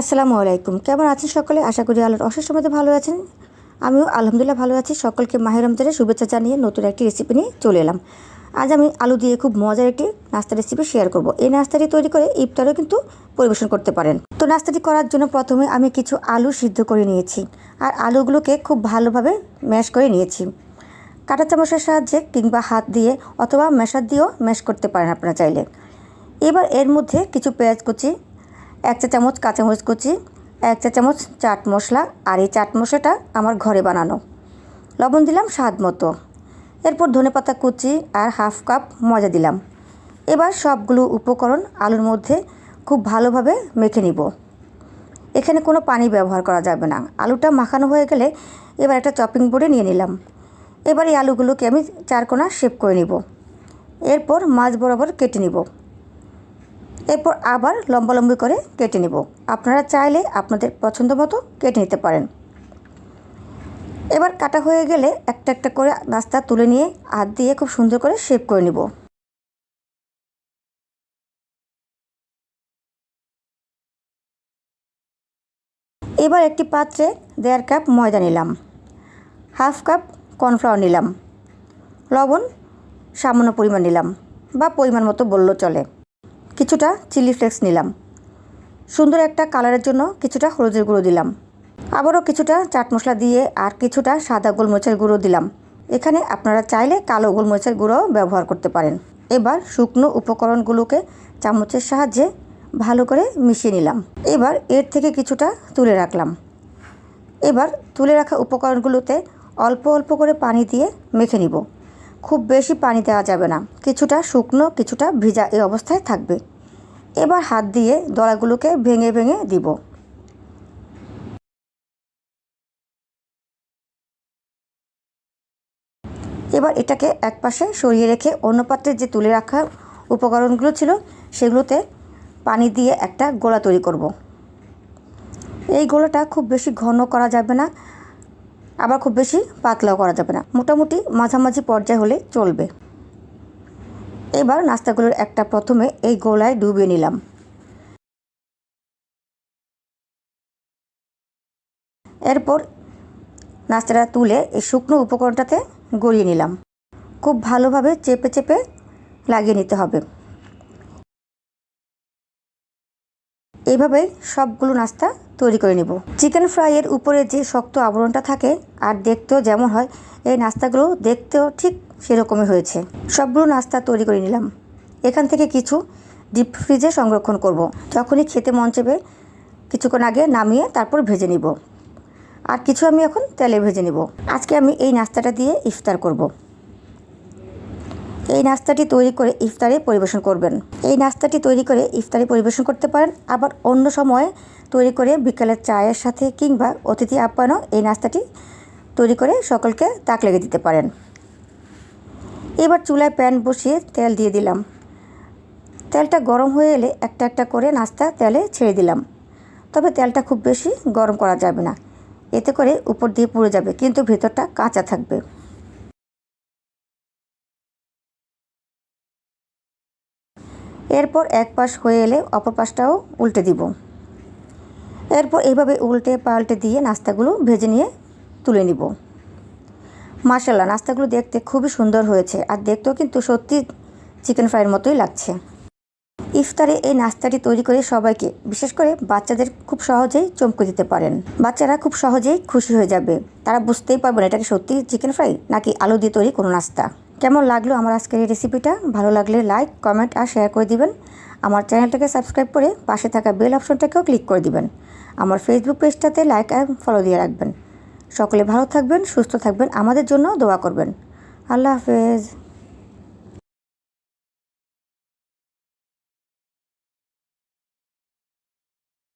আসসালামু আলাইকুম। কেমন আছেন সকলে? আশা করি আলোর অশেষ মধ্যে ভালো আছেন। আমিও আলহামদুলিল্লাহ ভালো আছি। সকলকে মাহের রমজানের শুভেচ্ছা জানিয়ে নতুন একটি রেসিপি নিয়ে চলে এলাম। আজ আমি আলু দিয়ে খুব মজার একটি নাস্তা রেসিপি শেয়ার করব। এই নাস্তাটি তৈরি করে ইফতারও কিন্তু পরিবেশন করতে পারেন। তো নাস্তাটি করার জন্য প্রথমে আমি কিছু আলু সিদ্ধ করে নিয়েছি আর আলুগুলোকে খুব ভালোভাবে ম্যাশ করে নিয়েছি। কাঁটা চামচের সাহায্যে কিংবা হাত দিয়ে অথবা মেশার দিয়েও ম্যাশ করতে পারেন আপনারা চাইলে। এবার এর মধ্যে কিছু পেঁয়াজ কুচি এক চা চামচ কাঁচামরিচ কুচি, এক চা চামচ চাট মশলা আর এই চাট মশলাটা আমার ঘরে বানানো। লবণ দিলাম স্বাদ মতো। এরপর ধনেপাতা কুচি আর হাফ কাপ মজা দিলাম। এবার সবগুলো উপকরণ আলুর মধ্যে খুব ভালোভাবে মেখে নিব। এখানে কোনো পানি ব্যবহার করা যাবে না। আলুটা মাখানো হয়ে গেলে এবার একটা চপিং বোর্ডে নিয়ে নিলাম। এবার এই আলুগুলোকে আমি চারকোনা শেপ করে নিব। এরপর মাছ বরাবর কেটে নিব। এরপর আবার লম্বা লম্বি করে কেটে নেব। আপনারা চাইলে আপনাদের পছন্দ মতো কেটে নিতে পারেন। এবার কাটা হয়ে গেলে একটা একটা করে নাস্তা তুলে নিয়ে হাত দিয়ে খুব সুন্দর করে শেপ করে নেব। এবার একটি পাত্রে দেড় কাপ ময়দা নিলাম, হাফ কাপ কর্নফ্লাওয়ার নিলাম, লবণ সামান্য পরিমাণ নিলাম বা পরিমাণ মতো বললেও চলে। কিছুটা চিলি ফ্লেক্স নিলাম। সুন্দর একটা কালারের জন্য কিছুটা হলুদের গুঁড়ো দিলাম। আবারও কিছুটা চাট মশলা দিয়ে আর কিছুটা সাদা গোলমরিচের গুঁড়ো দিলাম। এখানে আপনারা চাইলে কালো গোলমরিচের গুঁড়ো ব্যবহার করতে পারেন। এবার শুকনো উপকরণগুলোকে চামচের সাহায্যে ভালো করে মিশিয়ে নিলাম। এবার এর থেকে কিছুটা তুলে রাখলাম। এবার তুলে রাখা উপকরণগুলোতে অল্প অল্প করে পানি দিয়ে মেখে নিব। খুব বেশি পানি দেওয়া যাবে না। কিছুটা শুকনো, কিছুটা ভিজা এই অবস্থায় থাকবে। এবার হাত দিয়ে দলাগুলোকে ভেঙে ভেঙে দিব। এবার এটাকে এক পাশে সরিয়ে রেখে অন্য পাত্রে যে তুলে রাখা উপকরণগুলো ছিল, সেগুলোতে পানি দিয়ে একটা গোলা তৈরি করব। এই গোলাটা খুব বেশি ঘন করা যাবে না। আবার খুব বেশি পাতলাও করা যাবে না। মোটামুটি মাঝামাঝি পর্যায়ে হলে চলবে। এবার নাস্তাগুলোর একটা প্রথমে এই গোলায় ডুবিয়ে নিলাম। এরপর নাস্তাটা তুলে এই শুকনো উপকরণটাতে গড়িয়ে নিলাম। খুব ভালোভাবে চেপে চেপে লাগিয়ে নিতে হবে। এইভাবেই সবগুলো নাস্তা তৈরি করে নিব। চিকেন ফ্রাইয়ের উপরে যে শক্ত আবরণটা থাকে আর দেখতেও যেমন হয়, এই নাস্তাগুলো দেখতেও ঠিক সেরকমই হয়েছে। সবগুলো নাস্তা তৈরি করে নিলাম। এখান থেকে কিছু ডিপ ফ্রিজে সংরক্ষণ করব। যখনই খেতে মন চেবে কিছুক্ষণ আগে নামিয়ে তারপর ভেজে নিব। আর কিছু আমি এখন তেলে ভেজে নিব। আজকে আমি এই নাস্তাটা দিয়ে ইফতার করব। এই নাস্তাটি তৈরি করে ইফতারে পরিবেশন করবেন। এই নাস্তাটি তৈরি করে ইফতারে পরিবেশন করতে পারেন। আবার অন্য সময় তৈরি করে বিকালের চায়ের সাথে কিংবা অতিথি আপ্যায়নও এই নাস্তাটি তৈরি করে সকলকে তাক লেগে দিতে পারেন। এবার চুলায় প্যান বসিয়ে তেল দিয়ে দিলাম। তেলটা গরম হয়ে এলে একটা একটা করে নাস্তা তেলে ছেড়ে দিলাম। তবে তেলটা খুব বেশি গরম করা যাবে না। এতে করে উপর দিয়ে পুড়ে যাবে, কিন্তু ভেতরটা কাঁচা থাকবে। এরপর এক পাশ হয়ে এলে অপর পাশটাও উল্টে দিব। এরপর এইভাবে উল্টে পাল্টে দিয়ে নাস্তাগুলো ভেজে নিয়ে তুলে নিব। মার্শাল্লাহ নাস্তাগুলো দেখতে খুবই সুন্দর হয়েছে আর দেখতেও কিন্তু সত্যি চিকেন ফ্রাইয়ের মতোই লাগছে। ইফতারে এই নাস্তাটি তৈরি করে সবাইকে, বিশেষ করে বাচ্চাদের খুব সহজেই চমকে দিতে পারেন। বাচ্চারা খুব সহজেই খুশি হয়ে যাবে। তারা বুঝতেই পারবে না এটাকে সত্যি চিকেন ফ্রাই নাকি আলু দিয়ে তৈরি কোনো নাস্তা। কেমন লাগল আমার আজকের এই রেসিপিটা ভালো লাগলে লাইক কমেন্ট আর শেয়ার করে দিবেন। আমার চ্যানেলটাকে সাবস্ক্রাইব করে পাশে থাকা বেল অপশনটাকেও ক্লিক করে দিবেন। আমার ফেসবুক পেজটাতে লাইক আর ফলো দিয়ে রাখবেন। সকলে ভালো থাকবেন, সুস্থ থাকবেন, আমাদের জন্য দোয়া করবেন। আল্লাহ হাফেজ।